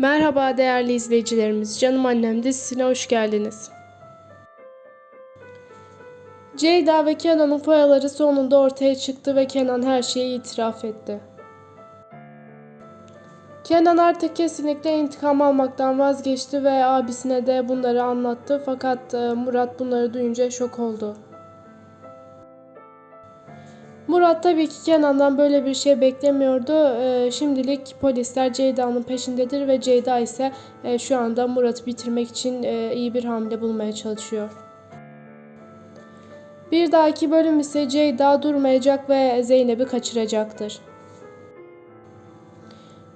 Merhaba değerli izleyicilerimiz. Canım annem dizisine hoş geldiniz. Ceyda ve Kenan'ın foyaları sonunda ortaya çıktı ve Kenan her şeyi itiraf etti. Kenan artık kesinlikle intikam almaktan vazgeçti ve abisine de bunları anlattı fakat e, Murat bunları duyunca şok oldu. Murat tabii ki Kenan'dan böyle bir şey beklemiyordu. Ee, şimdilik polisler Ceyda'nın peşindedir ve Ceyda ise e, şu anda Murat'ı bitirmek için e, iyi bir hamle bulmaya çalışıyor. Bir dahaki bölüm ise Ceyda durmayacak ve Zeynep'i kaçıracaktır.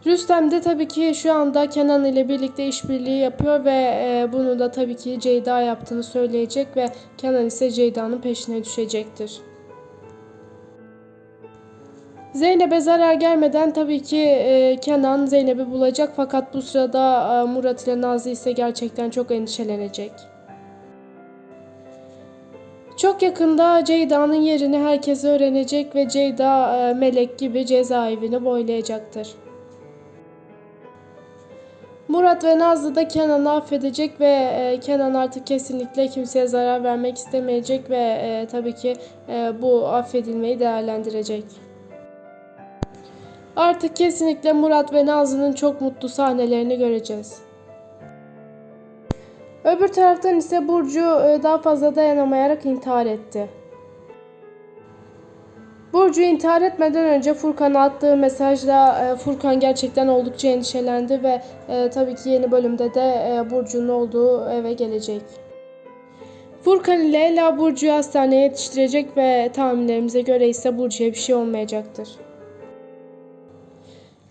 Rüstem de tabii ki şu anda Kenan ile birlikte işbirliği yapıyor ve e, bunu da tabii ki Ceyda yaptığını söyleyecek ve Kenan ise Ceyda'nın peşine düşecektir. Zeynep'e zarar gelmeden tabii ki e, Kenan Zeynep'i bulacak fakat bu sırada e, Murat ile Nazlı ise gerçekten çok endişelenecek. Çok yakında Ceyda'nın yerini herkes öğrenecek ve Ceyda e, melek gibi cezaevini boylayacaktır. Murat ve Nazlı da Kenan'ı affedecek ve e, Kenan artık kesinlikle kimseye zarar vermek istemeyecek ve e, tabii ki e, bu affedilmeyi değerlendirecek. Artık kesinlikle Murat ve Nazlı'nın çok mutlu sahnelerini göreceğiz. Öbür taraftan ise Burcu e, daha fazla dayanamayarak intihar etti. Burcu intihar etmeden önce Furkan'a attığı mesajla e, Furkan gerçekten oldukça endişelendi ve e, tabii ki yeni bölümde de Burcu'nun olduğu eve gelecek. Furkan ile Leyla Burcu'yu hastaneye yetiştirecek ve tahminlerimize göre ise Burcu'ya bir şey olmayacaktır.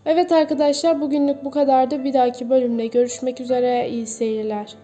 Evet arkadaşlar bugünlük bu kadardı. Bir dahaki bölümde görüşmek üzere. İyi seyirler.